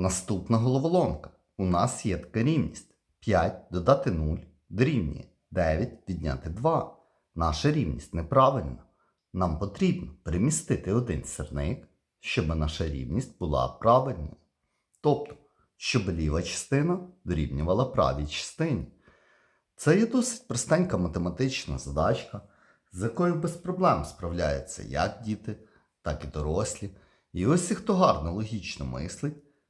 Наступна головоломка. У нас є така рівність. 5 додати 0 дорівнює 9 відняти 2. Наша рівність неправильна. Нам потрібно перемістити один сірник, щоб наша рівність була правильною. Тобто, щоб ліва частина дорівнювала правій частині. Це є досить простенька математична задачка, з якою без проблем справляються як діти, так і дорослі. І ось хто гарно логічно мислить,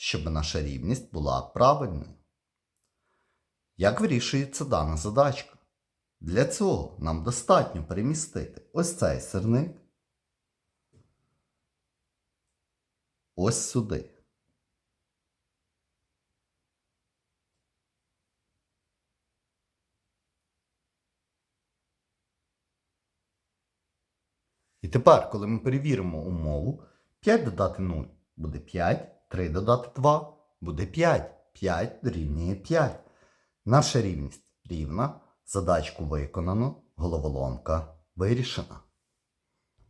щоб наша рівність була правильною. Як вирішується дана задачка? Для цього нам достатньо перемістити ось цей сирник ось сюди. І тепер, коли ми перевіримо умову, 5 додати 0 буде 5, 3 додати 2 буде 5. 5 дорівнює 5. Наша рівність рівна. Задачку виконано, головоломка вирішена.